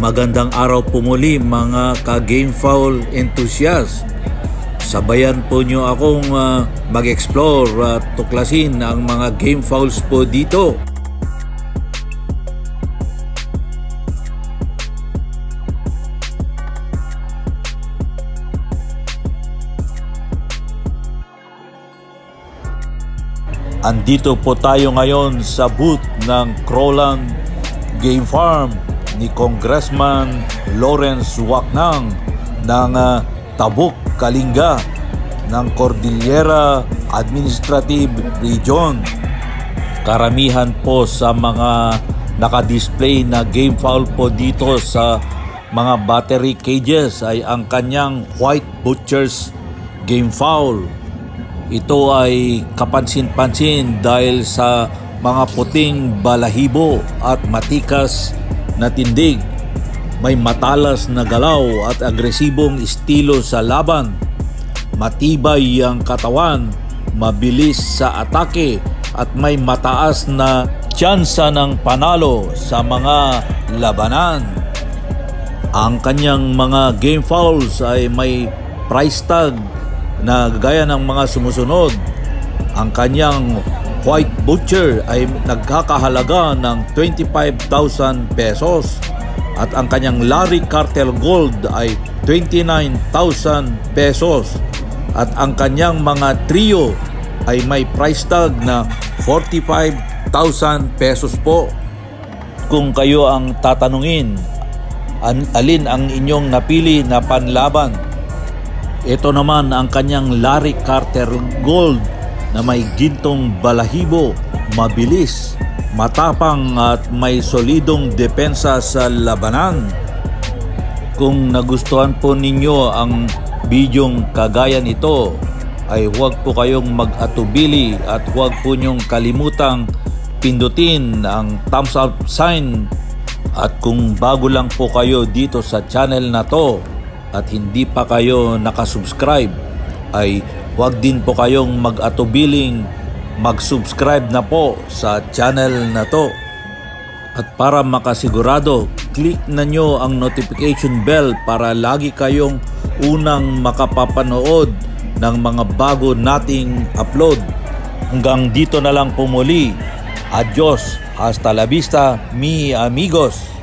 Magandang araw po muli mga ka-game foul enthusiast. Sabayan po nyo akong ah, mag-explore at tuklasin ang mga game fouls po dito. Andito po tayo ngayon sa booth ng Crowland Game Farm ni Congressman Lawrence Waknang ng ah, Tabuk, Kalinga ng Cordillera Administrative Region. Karamihan po sa mga nakadisplay na game foul po dito sa mga battery cages ay ang kanyang White Butchers Game Foul. Ito ay kapansin-pansin dahil sa mga puting balahibo at matikas na tindig. May matalas na galaw at agresibong estilo sa laban. Matibay ang katawan, mabilis sa atake at may mataas na tsansa ng panalo sa mga labanan. Ang kanyang mga game fouls ay may price tag na gaya ng mga sumusunod. Ang kanyang White Butcher ay nagkakahalaga ng 25,000 pesos at ang kanyang Larry Cartel Gold ay 29,000 pesos at ang kanyang mga trio ay may price tag na 45,000 pesos po. Kung kayo ang tatanungin, an- alin ang inyong napili na panlaban? Ito naman ang kanyang Larry Carter Gold na may gintong balahibo, mabilis, matapang at may solidong depensa sa labanan. Kung nagustuhan po ninyo ang bidyong kagaya nito, ay huwag po kayong mag-atubili at huwag po niyong kalimutang pindutin ang thumbs up sign at kung bago lang po kayo dito sa channel na to at hindi pa kayo nakasubscribe ay huwag din po kayong mag-atubiling mag-subscribe na po sa channel na to. At para makasigurado, click na nyo ang notification bell para lagi kayong unang makapapanood ng mga bago nating upload. Hanggang dito na lang po muli. Adios. Hasta la vista, mi amigos.